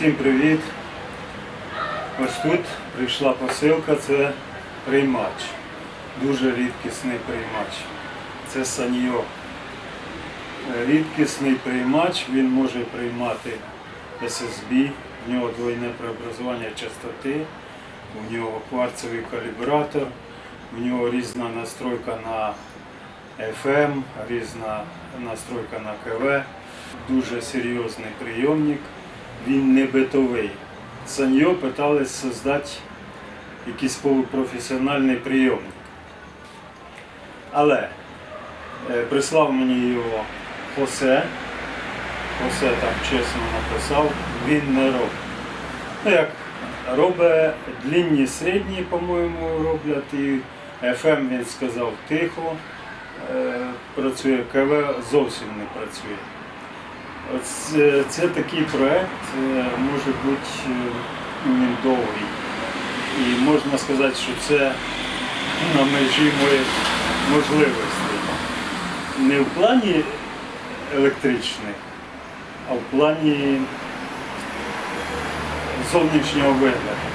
Всім привіт! Ось тут прийшла посилка, це приймач. Дуже рідкісний приймач. Це Саньо. Е, Рідкісний приймач, він може приймати SSB, в нього двойне преобразування частоти, у нього кварцевий калібратор, в нього різна настройка на FM, різна настройка на КВ. Дуже серйозний прийомник. Він не битовий. Саньо питались создати якийсь полупрофесіональний прийомник. Але е, прислав мені його Хосе. Хосе там чесно написав, він не робить. Ну як робить длінні середні, по-моєму, роблять, і FM він сказав тихо, е, працює, КВ зовсім не працює. Це, це такий проект е, може бути е, він довгий. І можна сказати, що це на межі моїх можливостей. Не в плані електричних, а в плані зовнішнього вигляду.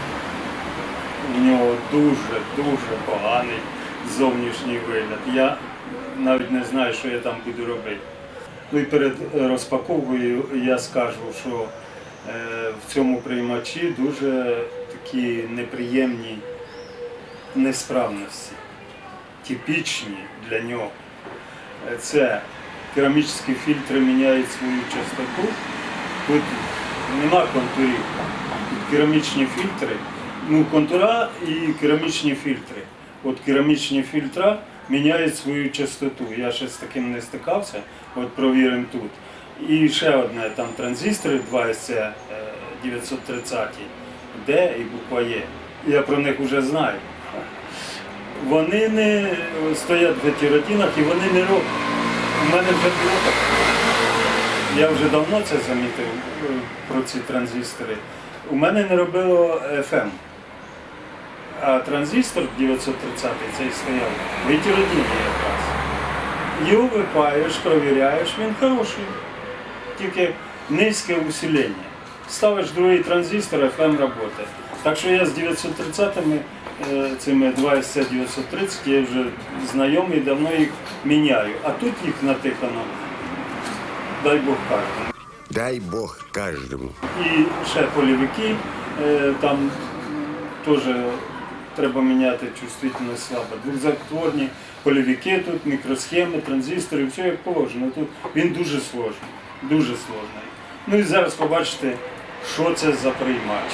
У нього дуже, дуже поганий зовнішній вигляд. Я навіть не знаю, що я там буду робити. Ну і перед е, розпаковкою я скажу, що е, в цьому приймачі дуже такі неприємні несправності, типічні для нього. Е, Це керамічні фільтри міняють свою частоту. Тут нема контурів. Тут керамічні фільтри. Ну, контура і керамічні фільтри. От керамічні фільтра міняють свою частоту. Я ще з таким не стикався, от провіримо тут. І ще одне там транзистори 2SC 930 D і буква Є. Я про них вже знаю. Вони не стоять в етеродінах і вони не роблять. У мене вже було. Я вже давно це замітив е, про ці транзистори. У мене не робило FM. А транзистор 930 цей стояв в етеродіні якраз. Його випаєш, провіряєш, він хороший. Тільки низьке усилення. Ставиш другий транзистор, FM працює. Так що я з 930-ми, е, цими 2SC 930, я вже знайомий, давно їх міняю. А тут їх натихано, дай Бог каже. Дай Бог каждому. І ще полівики, е, там теж треба міняти чувствительність слабо. Двохзатворні польовики тут, мікросхеми, транзистори, все як положено. Тут він дуже сложний, дуже сложний. Ну і зараз побачите, що це за приймач.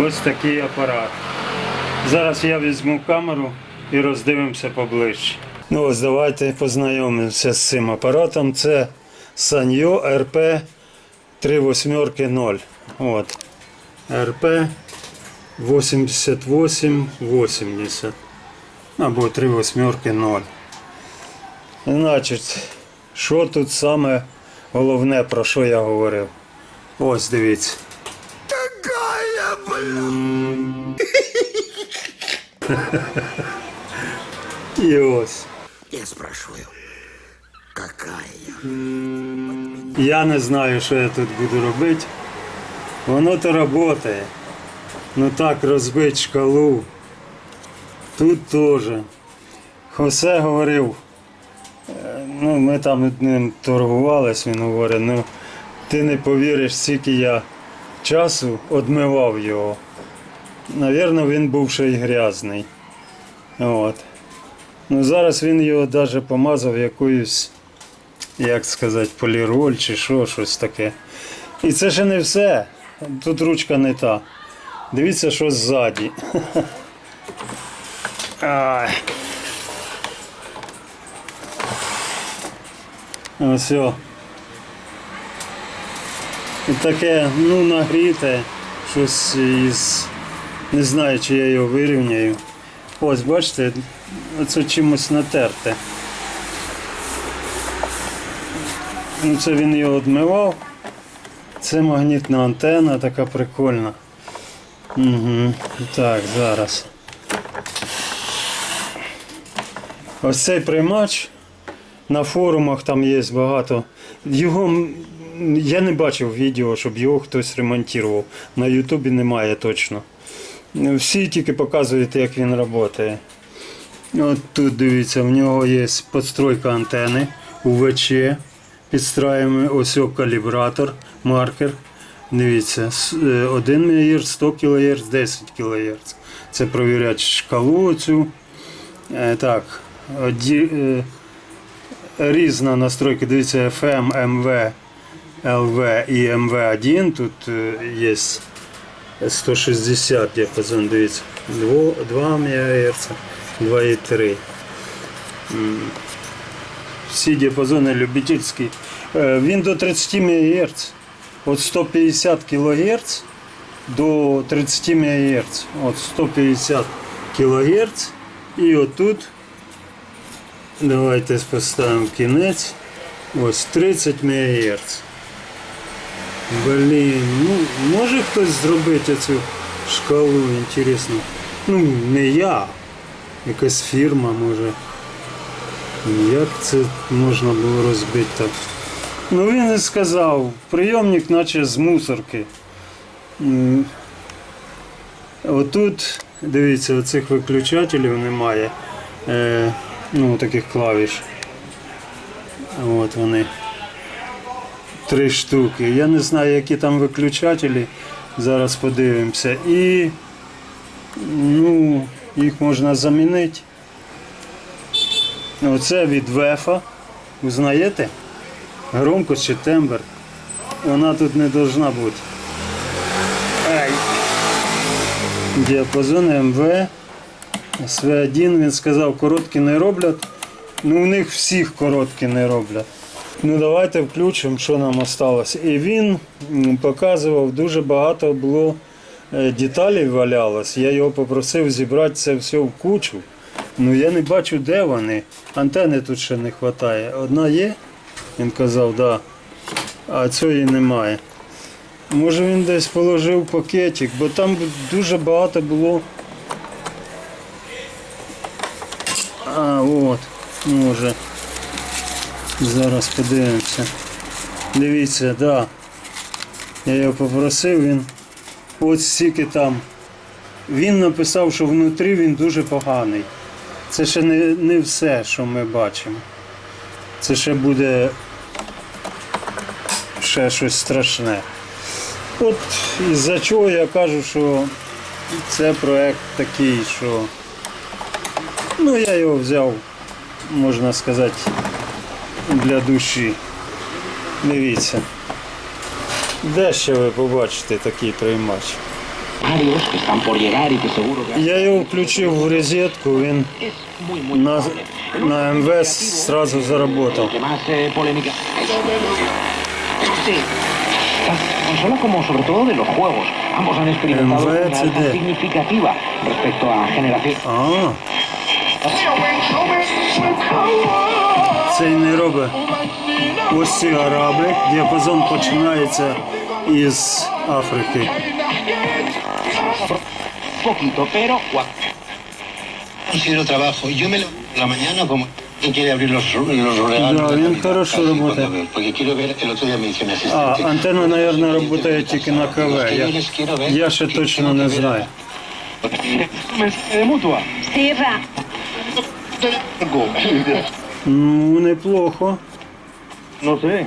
Ось такий апарат. Зараз я візьму камеру і роздивимося поближче. Ну ось давайте познайомимося з цим апаратом. Це Sanyo RP 3800. От. RP 8880. Або 3800. Значить, що тут саме головне, про що я говорив? Ось дивіться. Какая! І ось. Я спрашиваю, какая? Я не знаю, що я тут буду робити. Воно то працює. Ну так розбити шкалу. Тут теж. Хосе говорив, е, ну ми там ним торгувались, він говорить, ну ти не повіриш, скільки я часу одмивав його. Навірно, він був ще й грязний. От. Ну зараз він його навіть помазав якоюсь як сказати, поліроль чи що, щось таке. І це ще не все. Тут ручка не та. Дивіться, що ззаді. Ось. Таке, ну, нагріте, щось із. Не знаю, чи я його вирівняю. Ось, бачите, оце чимось натерте. Ну, це він його відмивав. Це магнітна антенна, така прикольна. Угу. Так, зараз. Ось цей приймач. На форумах там є багато. Його я не бачив відео, щоб його хтось ремонтував. На Ютубі немає точно. Всі тільки показують, як він працює. От тут дивіться, в нього є підстройка антени УВЧ. Підстраюємо ось калібратор, маркер. Дивіться, е, 1 МГц, 100 кГц, 10 кГц. Це провіряти шкалу цю. Е, Так, е, різна настройка. Дивіться, FM, MV, LV і MV1. Тут е, є 160 діапазон, дивіться. 2, 2 МГц, 2,3. М. Всі діапазони любительські. Е, Він до 30 МГц. От 150 кГц до 30 МГц. От 150 кГц. І отут давайте поставимо кінець. Ось 30 МГц. Блін, ну може хтось зробити цю шкалу, інтересно. Ну, не я. Якась фірма може. Як це можна було розбити так? Ну він і сказав, прийомник наче з мусорки. Отут, дивіться, оцих виключателів немає. Е, ну, таких клавіш. От вони. Три штуки. Я не знаю, які там виключателі. Зараз подивимося. І ну, їх можна замінити. Оце від вефа. Узнаєте? Громкость чи тембр. Вона тут не должна бути. Ай. Діапазон МВ. СВ1 він сказав, короткі не роблять. Ну, у них всіх короткі не роблять. Ну давайте включимо, що нам осталось. І він показував, дуже багато було е, деталей валялось. Я його попросив зібрати це все в кучу. Ну я не бачу, де вони. Антени тут ще не вистачає. Одна є, він казав, да. а цієї немає. Може він десь положив пакетик, бо там дуже багато було. А, от, може. Зараз подивимося. Дивіться, да. Я його попросив, він от стільки там. Він написав, що внутрі він дуже поганий. Це ще не, не все, що ми бачимо. Це ще буде ще щось страшне. От із-за чого я кажу, що це проект такий, що ну я його взяв, можна сказати, для душі. Дивіться. Де ще ви побачите такий приймач? Я його включив в розетку, він на, на МВС сразу заработав. que más eh, polémica sí tanto de la consola como sobre todo de los juegos ambos han experimentado una alza significativa respecto a generación. Цей не робить. Ось араби. Діапазон починається із Африки. Да, Navidad, хорошо работает. А, антенна, мабуть, працює тільки на КВ. Я, я ще точно не знаю. de mutua Cierra. Ну, неплохо. No sé.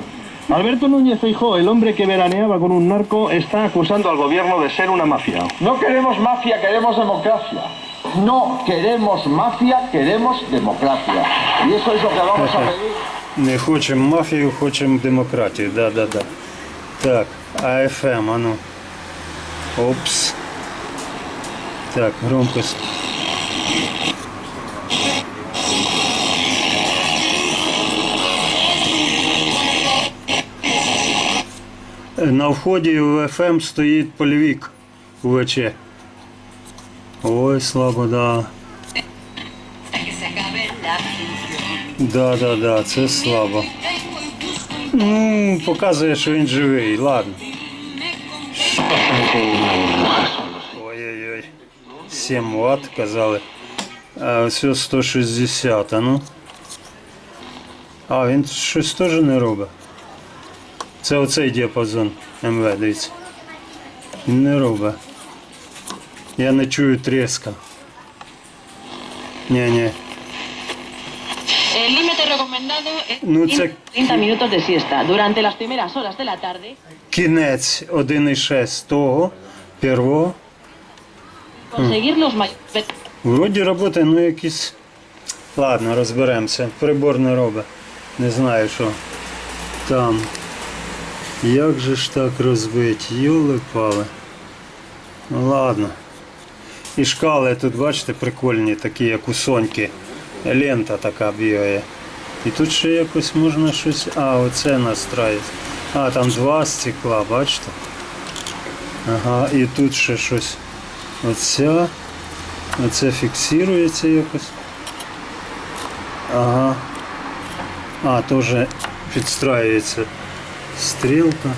Alberto Núñez Feijóo, el hombre que veraneaba con un narco, está acusando al gobierno de ser una mafia. No queremos mafia, queremos democracia. No queremos mafia, queremos democracia. Y eso es lo que vamos a pedir Не хочемо мафію, хочемо демократію. Да, да, да. Так, АФМ, а ну. Опс. Так, громкость. На вході в ФМ стоїть польовик УВЧ. Ой, слабо, да. Да, да, да, це слабо. Ну, показує, що він живий, ладно. Ой-ой-ой. 7 Вт казали. А все 160, а ну. А, він щось теж не робить. Це оцей діапазон МВ, дивіться. Він не робить. Я не чую треска. Ні, ні. Ну, це 30 minutos de siesta durante las primeras horas de la tarde. кінець 1,6 того первого. Conseguir Вроді роботи, ну якісь. Ладно, розберемося. Прибор не робить. Не знаю що. Там. Як же ж так розбити? Йоли пали. Ну ладно. І шкали тут, бачите, прикольні, такі, як у Соньки. Лента така бігає. І тут ще якось можна щось. А, оце настраюється. А, там два стекла, бачите? Ага, і тут ще щось. Оця. Оце фіксується якось. Ага. А, теж підстраюється стрілка.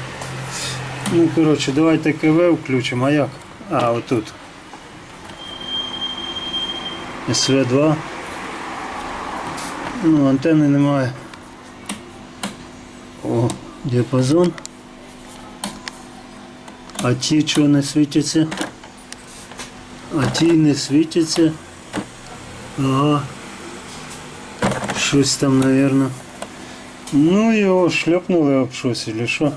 Ну, коротше, давайте КВ включимо. А як? А, отут. СВ2. Ну, антенни немає. О, діапазон. А ті чого не світяться? А ті не світяться. Ага. Щось там, напевно. Ну його шльопнули об щось, или що?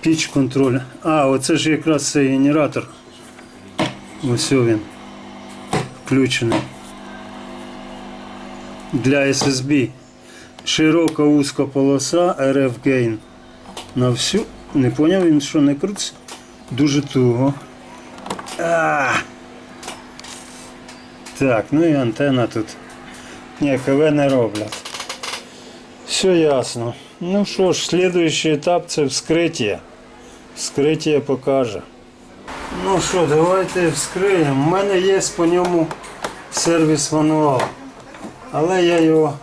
Піч контроль. А, оце ж якраз цей генератор. Ось він. Включений. Для SSB. Широка вузька полоса RF Gain. На всю. Не поняв він, що не крутиться. Дуже туго. А! Так, ну і антенна тут. Ні, КВ не роблять. Все ясно. Ну що ж, слідуючий етап це вскриття. Вскриття покаже. Ну що, давайте вскриємо. У мене є по ньому сервіс мануал. Але я його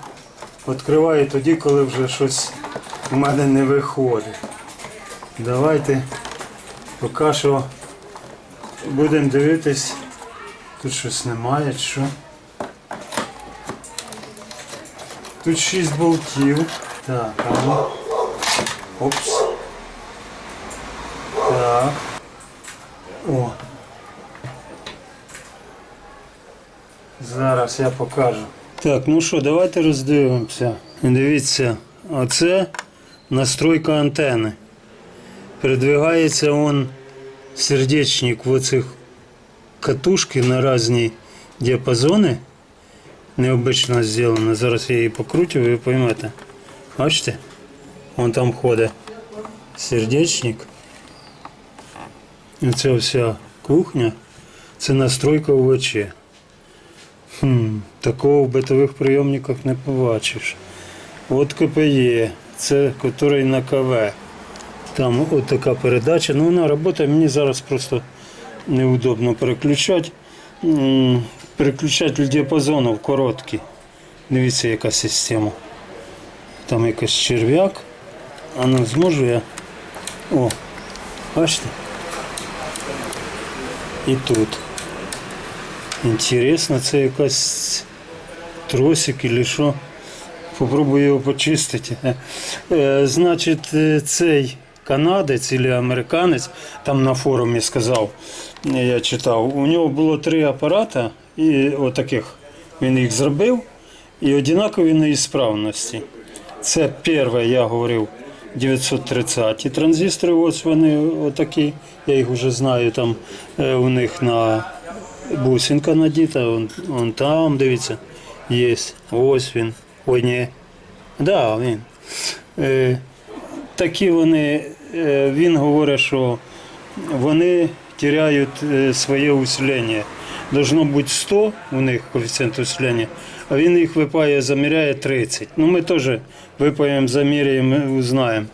відкриваю тоді, коли вже щось у мене не виходить. Давайте поки що будемо дивитись. Тут щось немає, що. Тут 6 болтів. Так, а ну. Опс. Так. О. Зараз я покажу. Так, ну що, давайте роздивимося. Дивіться, оце настройка антени. Передвигається он сердечник в оцих катушки на різні діапазони. Необично зроблено. Зараз я її покрутю, ви поймете. Бачите? Вон там ходить сердечник. І це вся кухня. Це настройка УВЧ. Хм, такого в битових прийомниках не побачиш. От КПЄ, це який на КВ. Там от така передача. Ну вона працює, мені зараз просто неудобно переключати. Переключатель діапазонів короткий. Дивіться, яка система. Там якийсь черв'як. А ну зможу я. О, бачите? І тут. Інтересно, це якась тросик или що. Попробую його почистити. Е, Значить, е, цей канадець або американець там на форумі сказав, е, я читав, у нього було три апарати, і отаких він їх зробив, і однакові неісправності. Це перше, я говорив, 930 транзистори, ось вони отакі, я їх вже знаю, там е, у них на бусинка надіта, он, он там, дивіться, є. Ось він. Ой, ні. Да, він. Е, такі вони, е, він говорить, що вони теряють е, своє усилення. Должно бути 100 у них коефіцієнт усилення, а він їх випає, заміряє 30. Ну ми теж випаємо, заміряємо, узнаємо.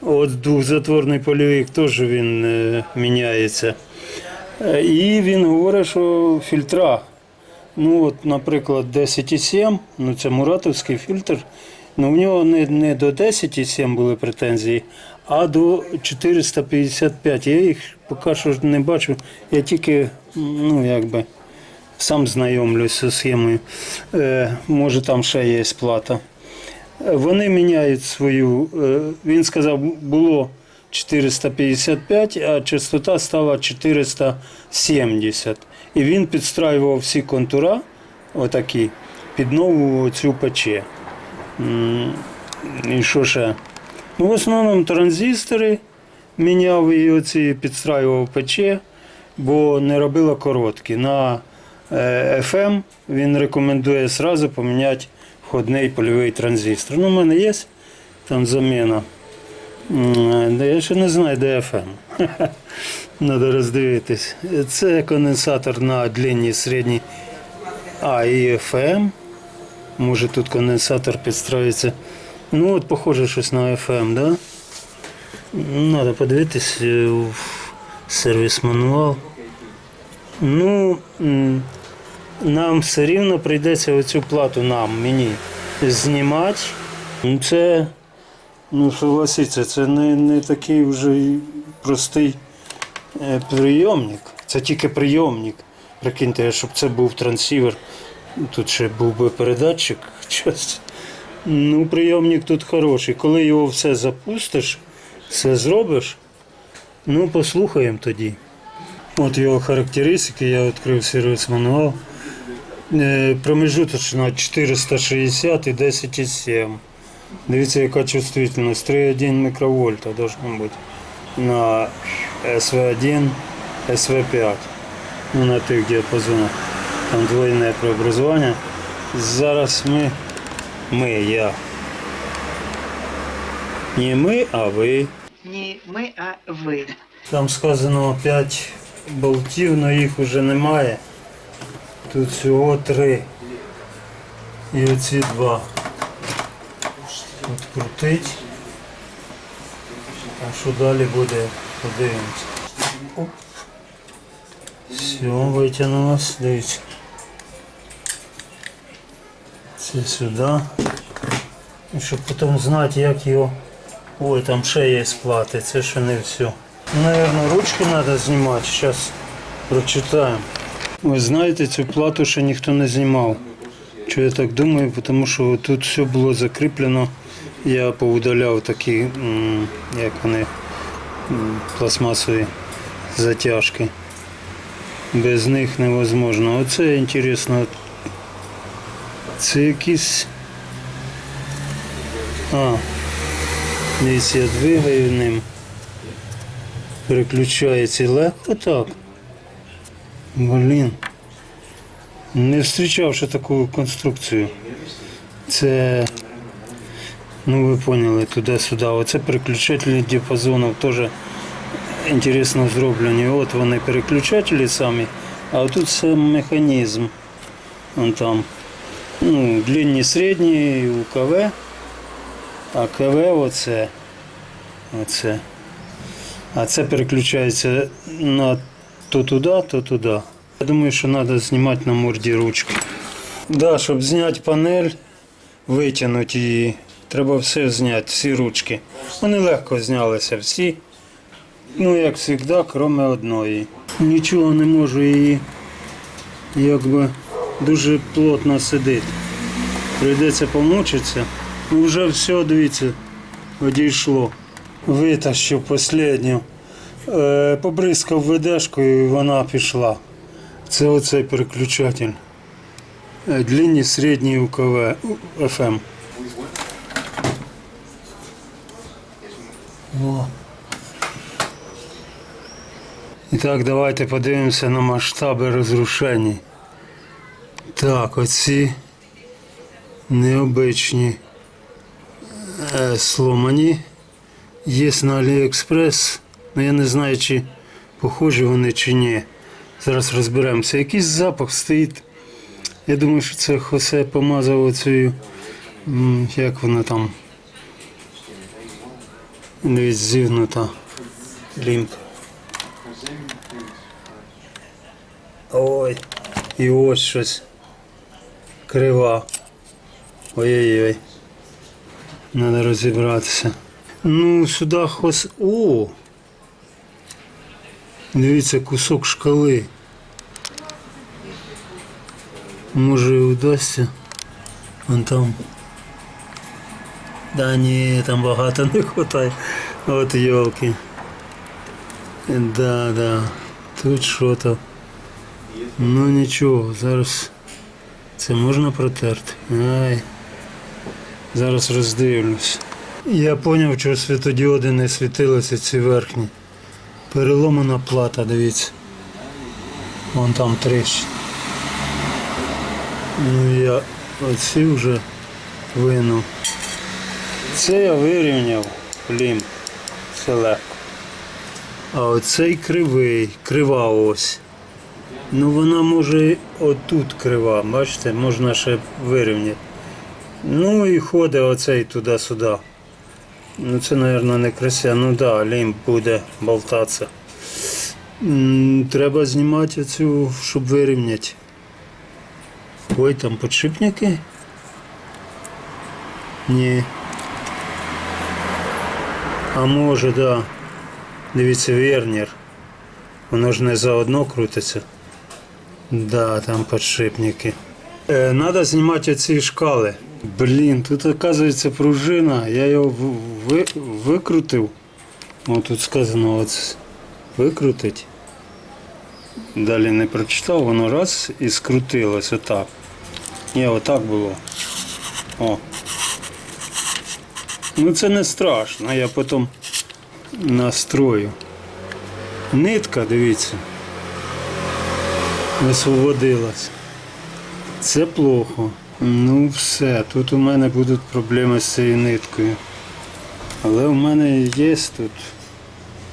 От двохзатворний польовик теж він е, міняється. Е, І він говорить, що фільтра. Ну, от, наприклад, 10,7, ну це Муратовський фільтр. Ну, в нього не, не до 10,7 були претензії, а до 455. Я їх поки що не бачу. Я тільки, ну, якби, сам знайомлюся з схемою. Е, може, там ще є плата. Е, Вони міняють свою. е, Він сказав, було 455, а частота стала 470. І він підстраював всі контура, отакі, під нову цю ПЧ. М, І що ще? Ну, в основному транзистори міняв і оці підстраював ПЧ, бо не робило короткі. На е, FM він рекомендує одразу поміняти входний польовий транзистор. Ну, у мене є там заміна. Я ще не знаю, де FM. Треба роздивитись. Це конденсатор на длинній середній. А, і FM. Може тут конденсатор підстроїться. Ну от похоже щось на FM, да? Треба подивитись е, сервіс-мануал. Ну, нам все рівно прийдеться оцю плату нам, мені, знімати. Ну, Це, ну согласіться, це не, не такий вже простий е, прийомник. Це тільки прийомник. Прикиньте, щоб це був трансівер. Тут ще був би передатчик. Ну, прийомник тут хороший. Коли його все запустиш, все зробиш, ну послухаємо тоді. От його характеристики, я відкрив сервіс мануал. Е, Промежуточно 460 і 10,7. Дивіться, яка чувствительність. 3,1 мікровольта должно бути на СВ1, СВ5. Ну, на тих діапазонах. Там двойне преобразування. Зараз ми, ми, я. Не ми, а ви. Не ми, а ви. Там сказано 5 болтів, але їх вже немає. Тут всього 3. І оці два. Открутить. А що далі буде, подивимось. Все, витягнулось, дивіться. Це сюди. І щоб потім знати, як його. Ой, там ще є сплати, це ще не все. Наверное, ручки треба знімати, зараз прочитаємо. Ви знаєте, цю плату ще ніхто не знімав. Чого я так думаю, тому що тут все було закріплено. Я повидаляв такі, м, як вони, м, пластмасові затяжки. Без них невозможно. Оце інтересно. Це якісь. А, десь я двигаю ним. Переключається легко так. Блін. Не зустрічав ще таку конструкцію. Це, ну ви поняли, туди-сюди. Оце переключателі діапазонів теж інтересно зроблені. От вони переключателі самі, а тут сам механізм. Вон там. Ну, длинні середні, УКВ. А КВ оце. Оце. А це переключається на то туди, то туди. Я думаю, що треба знімати на морді ручки. Да, щоб зняти панель, витягнути її, треба все зняти, всі ручки. Вони легко знялися всі. Ну, як завжди, крім одної. Нічого не можу її якби дуже плотно сидить. Прийдеться помучитися. Вже все, дивіться, одійшло. Витащив останню. Е, побризкав ведешкою і вона пішла. Це оцей переключатель. Е, Длинні середні УКВ FM. О. І так, давайте подивимося на масштаби розрушень. Так, оці необичні сломані. Є на Аліекспрес. Ну я не знаю, чи похожі вони чи ні. Зараз розберемося. Якийсь запах стоїть. Я думаю, що це Хосе помазав оцею. Як вона там? Дивіться, зігнута. Лімп. Ой. І ось щось. Крива. Ой-ой-ой. Надо розібратися. Ну, сюди хос. О! Дивіться, кусок шкали. Може і вдасться. Вон там. Да ні, там багато не вистачає. От йолки. Да, да. Тут що то. Ну нічого, зараз це можна протерти. Ай. Зараз роздивлюсь. Я зрозумів, що світодіоди не світилися ці верхні. Переломана плата, дивіться. Вон там тріщина. Ну я оці вже винув. Це я вирівняв плім. Це легко. А оцей кривий, крива ось. Ну вона може отут крива, бачите, можна ще вирівняти. Ну і ходить оцей туди-сюди. Ну це, мабуть, не крася. Ну так, да, лімб буде болтатися. Треба знімати оцю, щоб вирівняти. Ой, там подшипники? Ні. А може, так. Да. Дивіться, вернір. Воно ж не заодно крутиться. Да, там подшипники. Е, надо знімати оці шкали. Блін, тут оказується пружина. Я його ви, викрутив. О, тут сказано от викрутить. Далі не прочитав, воно раз і скрутилось отак. Ні, отак було. О. Ну це не страшно, я потім настрою. Нитка, дивіться, висвободилась. Це плохо. Ну все, тут у мене будуть проблеми з цією ниткою. Але у мене є тут.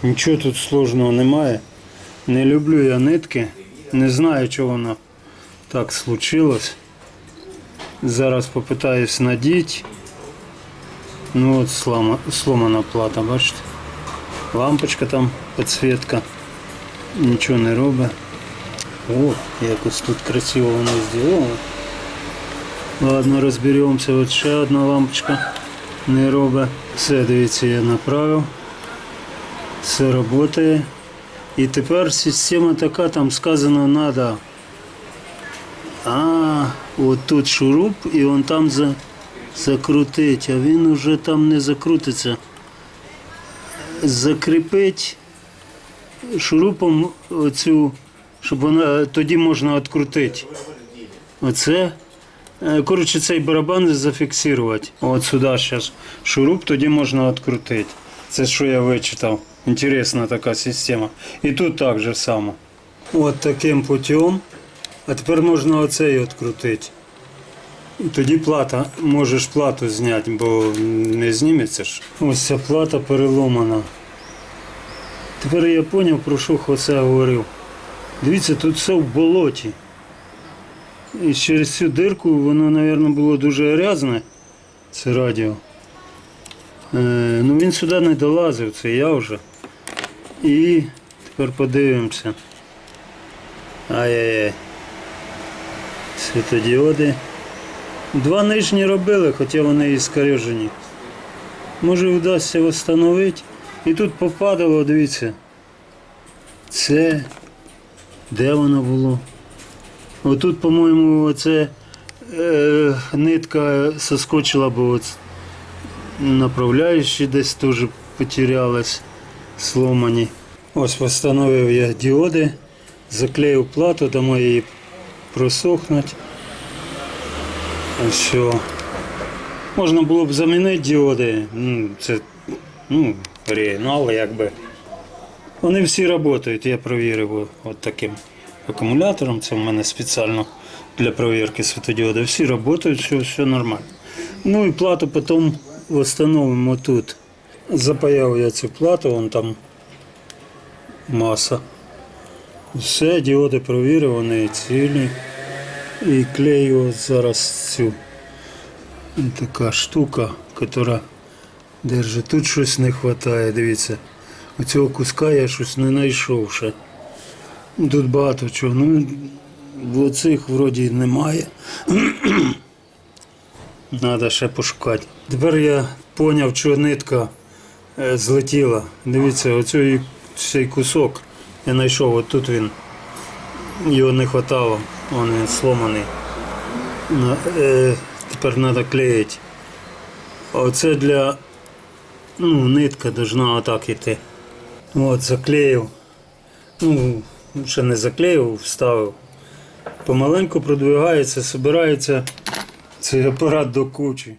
Нічого тут сложного немає. Не люблю я нитки. Не знаю, чого воно так случилось. Зараз попитаюсь надіти. Ну от слома, сломана плата, бачите? Лампочка там, підсвітка. Нічого не робить. О, якось тут красиво воно зроблено. Ладно, розберемося. От ще одна лампочка не робить. Все, дивіться, я направив. Все працює. І тепер система така, там сказано треба. А, от тут шуруп і он там за, закрутить, а він уже там не закрутиться. Закріпить шурупом оцю, щоб вона тоді можна відкрутити. Оце. Е, Коротше, цей барабан зафіксувати. От сюди зараз шуруп, тоді можна відкрутити. Це що я вичитав. Інтересна така система. І тут так же само. От таким путем. А тепер можна оцей відкрутити. Тоді плата, можеш плату зняти, бо не зніметься ж. Ось ця плата переломана. Тепер я зрозумів, про що Хосе говорив. Дивіться, тут все в болоті. І через цю дирку воно, мабуть, було дуже грязне, це радіо. Е, ну він сюди не долазив, це я вже. І тепер подивимося. Ай-яй-яй. Світодіоди. Два нижні робили, хоча вони і скарежені. Може вдасться встановити. І тут попадало, дивіться. Це. Де воно було? Отут, по-моєму, оце е, нитка соскочила, бо от направляючі десь теж потерялась, сломані. Ось встановив я діоди, заклеїв плату, дамо її просохнути. Все. Можна було б замінити діоди. Ну, це ну, оригінал, якби. Вони всі працюють, я провірив от таким акумулятором. Це в мене спеціально для перевірки світодіоду. Всі працюють, все, все нормально. Ну і плату потім встановимо тут. Запаяв я цю плату, вон там маса. Все, діоди провірив, вони цілі. І клею зараз цю така штука, яка держить. Тут щось не вистачає, дивіться. Оцього куска я щось не знайшов ще. Тут багато чого. Ну, в оцих вроді немає. Треба ще пошукати. Тепер я зрозумів, що нитка е, злетіла. Дивіться, оцей цей кусок я знайшов, от тут він. Його не вистачало, він сломаний. Е, Тепер треба клеїти. Оце для ну, нитка должна отак іти. От, заклеїв. Ну, ще не заклеїв, вставив. Помаленьку продвигається, збирається цей апарат до кучі.